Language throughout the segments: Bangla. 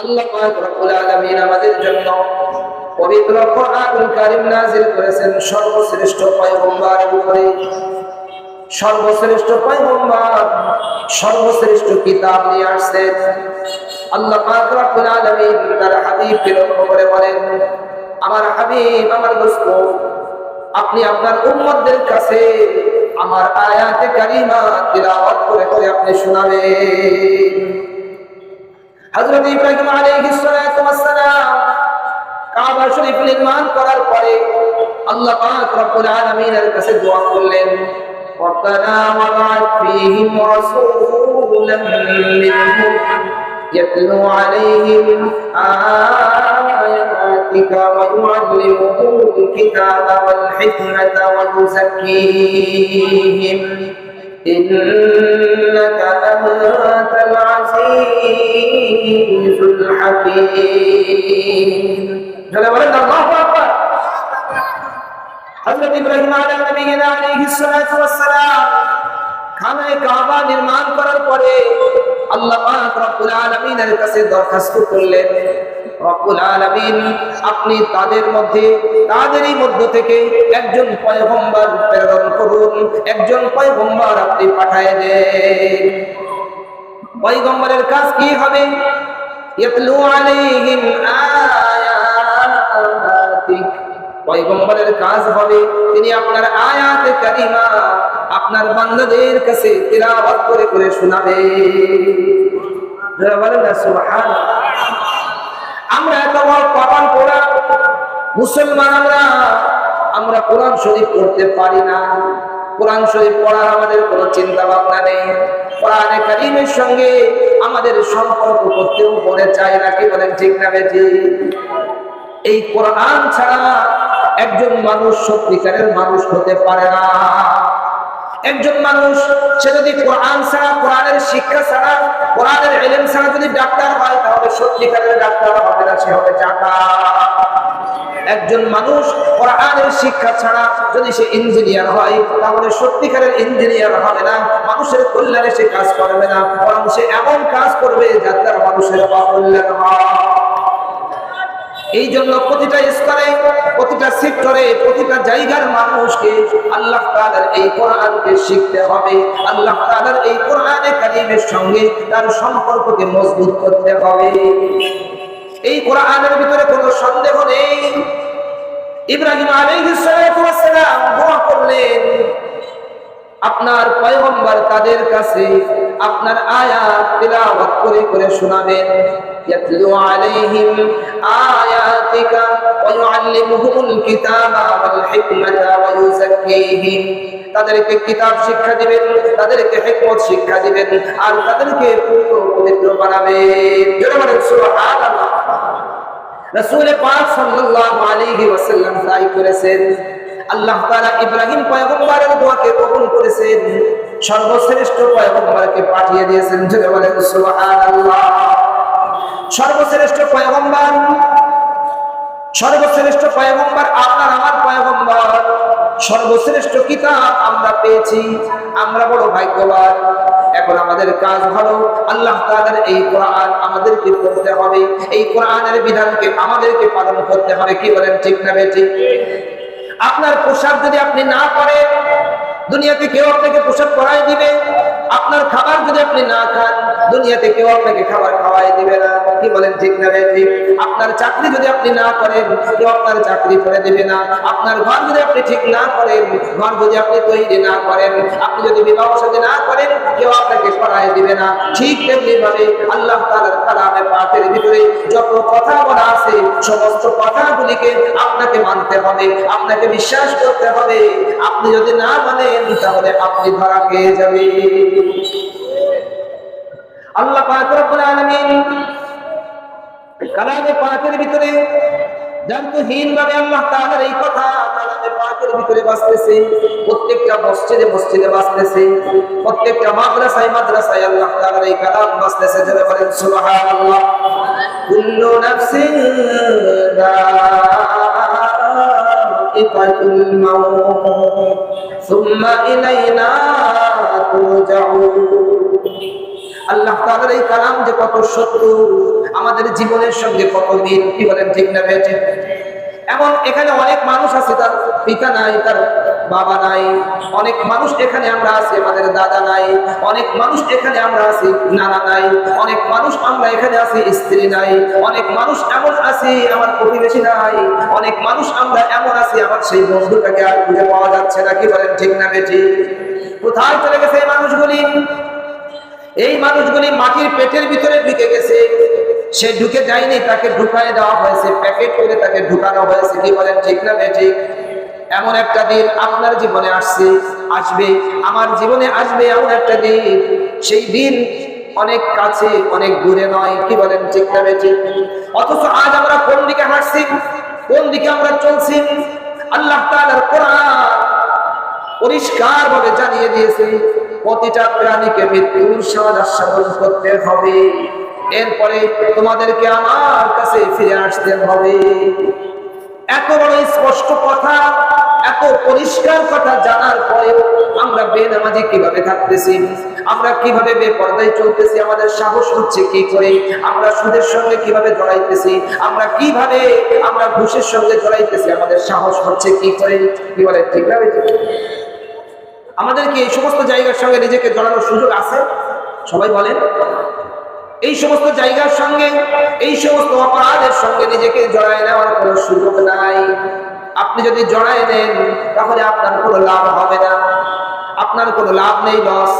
আল্লাহ আমাদের জন্য করেছেন সর্বশ্রেষ্ঠ সর্বশ্রেষ্ঠ সর্বশ্রেষ্ঠ কিতাব আল্লাহ করে আমার আমার আপনি আপনার উম্মতদের কাছে আমার আয়াতে কারিমা করে আপনি শোনাবেন। হযরত ইব্রাহিম আলাইহিস সালাতু ওয়াস সালাম কাবা শরীফ নির্মাণ করার পরে আল্লাহ পাক রব্বুল আলামিনের কাছে দোয়া করলেন ربنا وبعث فيهم رسولا منهم يتلو عليهم آياتك ويعلمهم الكتاب والحكمة ويزكيهم إنك أنت العزيز الحكيم جل ولد الله أكبر حضرت إبراهيم على نبينا عليه الصلاة والسلام খানায় কাবা নির্মাণ করার পরে আল্লাহ পাক রব্বুল আলামিনের কাছে দরখাস্ত করলেন, রব্বুল আলামিন, আপনি তাদের মধ্যে, তাদেরই মধ্য থেকে একজন পয়গম্বর প্রেরণ করুন, একজন পয়গম্বর আপনি পাঠায় দেন। পয়গম্বরের কাজ কি হবে? ইয়াতলু আলাইহিম আয়াতিক। পয়গম্বরের কাজ হবে, তিনি আপনার আয়াতে কারিমা আপনার বান্দাদের কাছে তিলাওয়াত করে করে শোনাবে। আমরা এত বড় কপাল পড়া মুসলমান আমরা আমরা কোরআন শরীফ পড়তে পারি না। কোরআন শরীফ পড়ার আমাদের কোনো চিন্তা ভাবনা নেই। কোরআনে কারিমের সঙ্গে আমাদের সম্পর্ক করতেও মনে চায় না, কি বলেন ঠিক না বেটি এই কোরআন ছাড়া একজন মানুষ সত্যিকারের মানুষ হতে পারে না। একজন মানুষ, সে যদি কোরআন ছাড়া, কোরআনের শিক্ষা ছাড়া, কোরআনের এলেম ছাড়া যদি ডাক্তার হয়, তাহলে সত্যিকারের ডাক্তার হবে না, সে হবে চাকা একজন মানুষ কোরআনের শিক্ষা ছাড়া যদি সে ইঞ্জিনিয়ার হয়, তাহলে সত্যিকারের ইঞ্জিনিয়ার হবে না, মানুষের কল্যাণে সে কাজ করবে না, বরং সে এমন কাজ করবে যার দ্বারা মানুষের অকল্যাণ হয়। এই জন্য প্রতিটা স্তরে, প্রতিটা সেক্টরে, প্রতিটা জায়গার মানুষকে আল্লাহ তাআলার এই কোরআনকে শিখতে হবে। আল্লাহ তাআলার এই কোরআনে কারিমের সঙ্গে তার সম্পর্ককে মজবুত করতে হবে। এই কোরআনের ভিতরে কোনো সন্দেহ নেই। ইব্রাহিম আলাইহিস সালাতু ওয়াস সালাম দোয়া করলেন, আপনার পয়গম্বর তাদের কাছে আপনার আয়াত তিলাওয়াত করে করে শোনাবেন। ইয়াতলু তাদেরকে কিতাব শিক্ষা দিবেন, তাদেরকে হিকমত শিক্ষা দিবেন আর তাদেরকে পূর্ণ পবিত্র বানাবেন। জোরে বলেন, সুবহানাল্লাহ। রাসূল পাক তাই করেছেন। আল্লাহ তাআলা ইব্রাহিম পয়গম্বরের দোয়াকে কবুল করেছেন। সর্বশ্রেষ্ঠ পয়গম্বরকে পাঠিয়ে দিয়েছেন। সর্বশ্রেষ্ঠ পয়গম্বর সর্বশ্রেষ্ঠ পয়গম্বর আপনার আমার পয়গম্বর। সর্বশ্রেষ্ঠ কিতাব আমরা পেয়েছি, আমরা বড় ভাগ্যবান। এখন আমাদের কাজ হলো আল্লাহ তাআলার এই কোরআন আমাদেরকে পড়তে হবে, এই কোরআনের বিধানকে আমাদেরকে পালন করতে হবে। কি বলেন, ঠিক না বেঠিক? আপনার পোশাক যদি আপনি না করেন দুনিয়াতে কেউ আপনাকে পোশাক পরাই দিবে? আপনার খাবার যদি আপনি না খান, দুনিয়াতে কেউ আপনাকে খাবার খাওয়াই দিবে না। কি বলেন, ঠিক না ঠিক? আপনার চাকরি যদি আপনি না করেন, কেউ আপনার চাকরি করে দিবে না। আপনার ঘর যদি আপনি ঠিক না করেন, ঘর যদি আপনি তৈরি না করেন, আপনি যদি বিবাহ সাথে না করেন, কেউ আপনাকে পড়াই দিবে না। ঠিক তেমনি ভাবে আল্লাহ তাআলার কালামে পাকের ভিতরে যত কথা বলা আছে, সমস্ত কথাগুলিকে আপনাকে মানতে হবে, আপনাকে বিশ্বাস করতে হবে। আপনি যদি না মানেন, তাহলে আপনি ধরা পেয়ে যাবেন। আল্লাহ পাক রব্বুল কালামে ভিতরে জানতহীন আল্লাহ তাআলার এই কথা ভিতরে বাসতেছে প্রত্যেকটা মসজিদে মসজিদে প্রত্যেকটা মাদ্রাসায় মাদ্রাসায় আল্লাহ তাআলার এই কালাম বাসতেছে বলেন, সুবহানাল্লাহ। কুল্লু মাউত, সুম্মা ইলাইনা আল্লাহ তাআলার এই কালাম যে কত সত্য, আমাদের জীবনের সঙ্গে কত মিল, কি বলেন ঠিক না বেঁচে এমন এখানে অনেক মানুষ আছে, তার পিতা নাই, তার বাবা নাই, অনেক মানুষ এখানে আমরা আছি, আমাদের দাদা নাই, অনেক মানুষ এখানে আমরা আছি, নানা নাই, অনেক মানুষ আমরা এখানে আছি, স্ত্রী নাই, অনেক মানুষ এমন আছি, আমার প্রতিবেশী নাই, অনেক মানুষ আমরা এমন আছি, আমার সেই বন্ধুটাকে আর খুঁজে পাওয়া যাচ্ছে না, কি বলেন ঠিক না বেটি কোথায় চলে গেছে এই মানুষগুলি? এই মানুষগুলি মাটির পেটের ভিতরে ঢুকে গেছে। সে ঢুকে যায়নি, তাকে ঢুকায় দেওয়া হয়েছে, প্যাকেট করে তাকে ঢুকানো হয়েছে। কি বলেন, ঠিক না ঠিক এমন একটা দিন আপনার জীবনে আসছে, আসবে, আমার জীবনে আসবে এমন একটা দিন। সেই দিন অনেক কাছে, অনেক দূরে নয়। কি বলেন, ঠিক না ঠিক অথচ আজ আমরা কোন দিকে হাঁটছি, কোন দিকে আমরা চলছি? আল্লাহ তাআলার কোরআন পরিষ্কার ভাবে জানিয়ে দিয়েছে, প্রতিটা প্রাণীকে মৃত্যুর আস্বাদন করতে হবে। এরপরে তোমাদেরকে আমার কাছে ফিরে আসতে হবে। এত বড় স্পষ্ট কথা, এত পরিষ্কার কথা জানার পরেও আমরা বেনামাজি কীভাবে থাকতেছি, আমরা কীভাবে বেপর্দায় চলতেছি, আমাদের সাহস হচ্ছে কি করে, আমরা সুদের সঙ্গে কীভাবে জড়াইতেছি, আমরা কীভাবে আমরা ঘুষের সঙ্গে জড়াইতেছি, আমাদের সাহস হচ্ছে কি করে কি বলে ঠিক বেঠিক? আমাদের কি এই সমস্ত জায়গার সঙ্গে নিজেকে জড়ানোর সুযোগ আছে? সবাই বলেন। এই সমস্ত জায়গার সঙ্গে, এই সমস্ত অপরাধের সঙ্গে নিজেকে জড়ায় নেওয়ার কোনো সুযোগ নাই। আপনি যদি জড়ায় নেন, তাহলে আপনার কোনো লাভ হবে না। আপনার কোনো লাভ নেই লস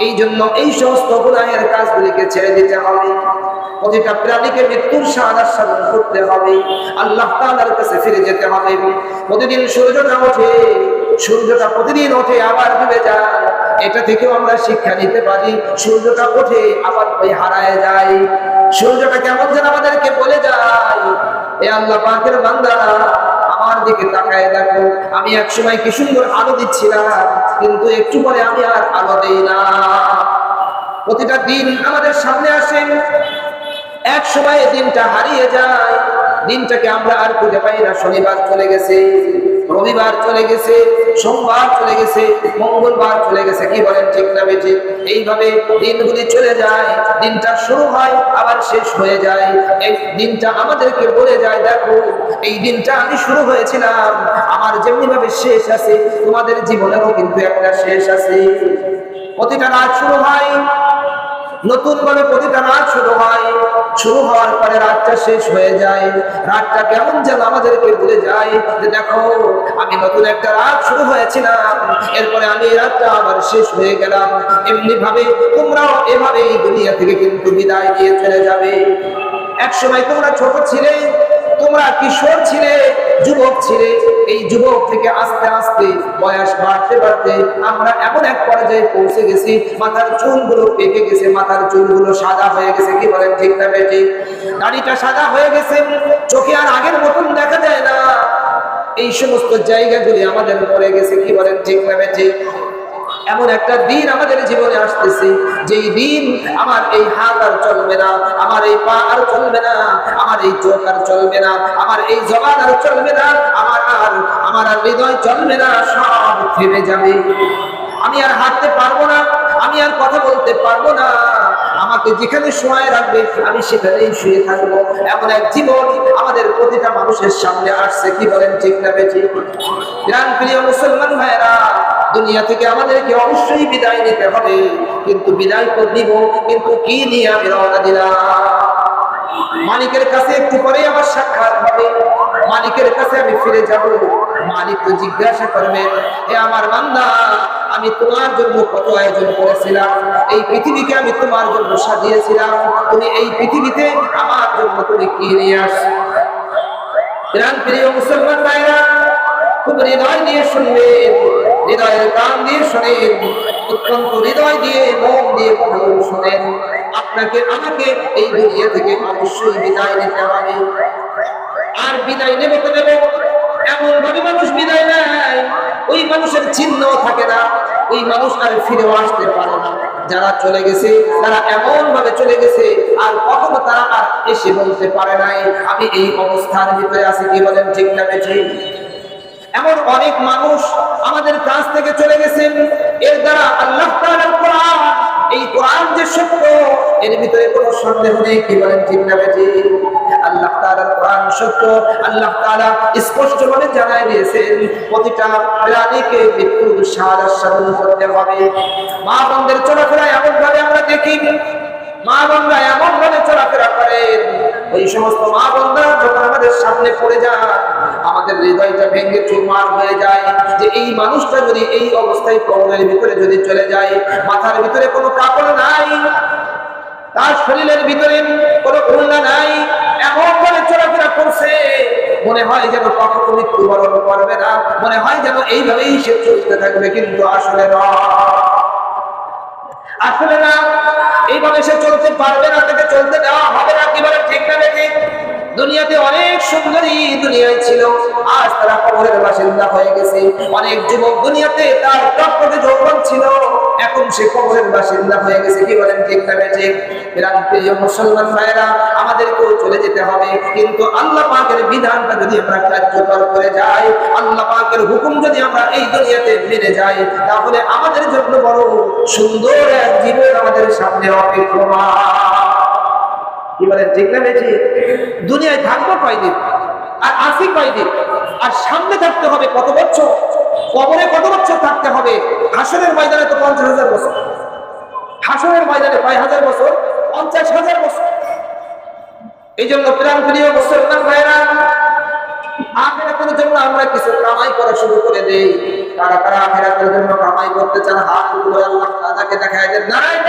এই জন্য এই সমস্ত গুনাহের কাজগুলিকে ছেড়ে দিতে হবে। প্রতিটা প্রাণীকে মৃত্যুর সাহায্য সাধন করতে হবে। আল্লাহ তাআলার কাছে ফিরে যেতে হবে। প্রতিদিন সূর্যটা ওঠে সূর্যটা প্রতিদিন ওঠে, আবার ডুবে যায়। এটা থেকেও আমরা শিক্ষা নিতে পারি, সূর্যটা ওঠে, আবার ওই হারায় যায়। সূর্যটা কেমন যেন আমাদেরকে বলে যায়, এ আল্লাহ পাকের বান্দারা আমার দিকে তাকায় দেখো, আমি কি সুন্দর আলো দিচ্ছিলাম, কিন্তু একটু পরে আমি আর আলো দেই না। প্রতিটা দিন আমাদের সামনে আসেন এক সময় দিনটা হারিয়ে যায়, দিনটাকে আমরা আর খুঁজে পাই না, শনিবার চলে গেছে। রবিবার চলে গেছে, সোমবার চলে গেছে, মঙ্গলবার চলে গেছে, কি বলেন ঠিক না বেঠিক এইভাবে দিনগুলি চলে যায়, দিনটা শুরু হয়, আবার শেষ হয়ে যায়। এই দিনটা আমাদেরকে বলে যায়, দেখো, এই দিনটা আমি শুরু হয়েছিলাম, আমার যেমনি ভাবে শেষ আছে, তোমাদের জীবনেও কিন্তু একটা শেষ আছে। প্রতিটা রাত শুরু হয় নতুন ভাবে প্রতিটা রাত শুরু হয়। শুরু হওয়ার পরে রাতটা শেষ হয়ে যায়। রাতটা কেমন যেন আমাদেরকে ভুলে যায় যে দেখো, আমি নতুন একটা রাত শুরু হয়েছিলাম। এরপরে আমি এই রাতটা আবার শেষ হয়ে গেলাম। এমনি ভাবে তোমরাও এভাবে এই দুনিয়া থেকে কিন্তু বিদায় দিয়ে চলে যাবে। এক সময় তোমরা ছোট ছিলে, তোমরা কিশোর ছিলে যুবক ছিলে, এই যুবক থেকে আস্তে আস্তে বয়স বাড়তে বাড়তে আমরা এমন এক পর্যায়ে পৌঁছে গেছি, মাথার চুলগুলো পেকে গেছে, মাথার চুলগুলো সাদা হয়ে গেছে, কি বলেন ঠিক না বেটি দাড়িটা সাদা হয়ে গেছে, চোখে আর আগের মতন দেখা যায় না। এই সমস্ত জায়গাগুলি আমাদের পড়ে গেছে, কি বলেন ঠিক না বেটি এমন একটা দিন আমাদের জীবনে আসতেছে, যেই দিন আমার এই হাত আর চলবে না, আমার এই পা আর চলবে না, আমার এই চোখ আর চলবে না, আমার এই জবান আর চলবে না, আমার আর আমার আর হৃদয় চলবে না, সব থেমে যাবে। আমি আর হাঁটতে পারব না, আমি আর কথা বলতে পারব না। আমাকে যেখানে শোয়ায় রাখবে আমি সেখানেই শুয়ে থাকব। এমন এক জীবন আমাদের প্রতিটা মানুষের সামনে আসছে, কি বলেন ঠিক না, বেঠিক? প্রিয় মুসলমান ভাইরা দুনিয়া থেকে আমাদেরকে অবশ্যই বিদায় নিতে হবে। কিন্তু বিদায় তো দিব কিন্তু কি নিয়ে আমি রওনা দিলাম? মালিকের কাছে একটু পরে আমার সাক্ষাৎ হবে। মালিকের কাছে আমি ফিরে যাব। মালিক তো জিজ্ঞাসা করবে, এ আমার বান্দা, আমি তোমার জন্য কত আয়োজন করেছিলাম? এই পৃথিবীকে আমি তোমার জন্য সাজিয়েছিলাম। তুমি এই পৃথিবীতে আমার জন্য তুমি কি নিয়ে আস প্রাণ প্রিয় মুসলমান ভাইরা, খুব হৃদয় নিয়ে শুনবেন। হৃদয়ের কান দিয়ে শোনেন অত্যন্ত হৃদয় দিয়ে, মন দিয়ে কথাগুলো শোনেন আপনাকে, আমাকে এই দুনিয়া থেকে অবশ্যই বিদায় নিতে হবে। আর বিদায় নেবে তো নেবে। এমন ভাবে মানুষ বিদায় নেয়। ওই মানুষের চিহ্ন থাকে না। ওই মানুষ আর ফিরেও আসতে পারে না। যারা চলে গেছে, তারা এমন ভাবে চলে গেছে, আর কখনো তারা আর এসে বলতে পারে নাই। আমি এই অবস্থার ভিতরে আছি, কি বলেন, ঠিক না, বেঠিক? এমন অনেক মানুষ আমাদের কাছ থেকে চলে গেছেন। এর দ্বারা আল্লাহ এই কোরআন যে সত্য, এর ভিতরে কোনো সন্দেহ নেই কি বলেন ঠিক না আল্লাহ তাআলার কোরআন সত্য, আল্লাহ তাআলা স্পষ্ট ভাবে জানাই দিয়েছেন, প্রতিটা প্রাণীকে মৃত্যুর সারা সাধন করতে হবে। মা বন্ধের চলাফেরা এমন ভাবে আমরা দেখি। মা বন্ধা এমন ভাবে চলাফেরা করেন। ওই সমস্ত মা বোনরা আমাদের সামনে পড়ে যান আমাদের হৃদয়টা ভেঙে চুরমার হয়ে যায়। যে এই মানুষটা যদি এই অবস্থায় কবরের ভিতরে যদি চলে যায়, মাথার ভিতরে কোনো কাপড় নাই, তার শরীরের ভিতরে কোনো খুলনা নাই, এমন ভাবে চলাফেরা করছে, মনে হয় যেন কখনো মৃত্যুবরণ করবে না, মনে হয় যেন এইভাবেই সে চলতে থাকবে, কিন্তু আসলে নয় আসলে না, এইভাবে সে চলতে পারবে না, তাকে চলতে দেওয়া হবে না, কীভাবে ঠিক না ঠিক দুনিয়াতে অনেক সুন্দরী দুনিয়ায় ছিল। আজ তারা কবরের বাসিন্দা হয়ে গেছে। অনেক যুবক দুনিয়াতে তার টকটকে যৌবন ছিল। এখন সে কবরের বাসিন্দা হয়ে গেছে। কি বলেন ঠিক না ঠিক প্রিয় মুসলমান আমাদেরকেও চলে যেতে হবে। কিন্তু আল্লাহ পাকের বিধানটা যদি আমরা কার্যকর করে যাই, আল্লাহ পাকের হুকুম যদি আমরা এই দুনিয়াতে মেনে যাই, তাহলে আমাদের জন্য বড় সুন্দর এক জীবন আমাদের সামনে অপেক্ষমান। দুনিয়ায় থাকব কয়দিন? আর আসি কয়দিন? আর সামনে থাকতে হবে কত বছর? কবরে কত বছর থাকতে হবে? হাসনের ময়দানে তো পঞ্চাশ হাজার বছর। হাসনের ময়দানে কয় হাজার বছর? পঞ্চাশ হাজার বছর। এই জন্য প্রাণ প্রিয় ভাইরা আখেরাতের জন্য আমরা কিছু কামাই করা শুরু করে দেই। কারা কারা আখেরাতের জন্য কামাই করতে চান? হাত আল্লাহ তাআলাকে দেখায় দেন। নারায়ণ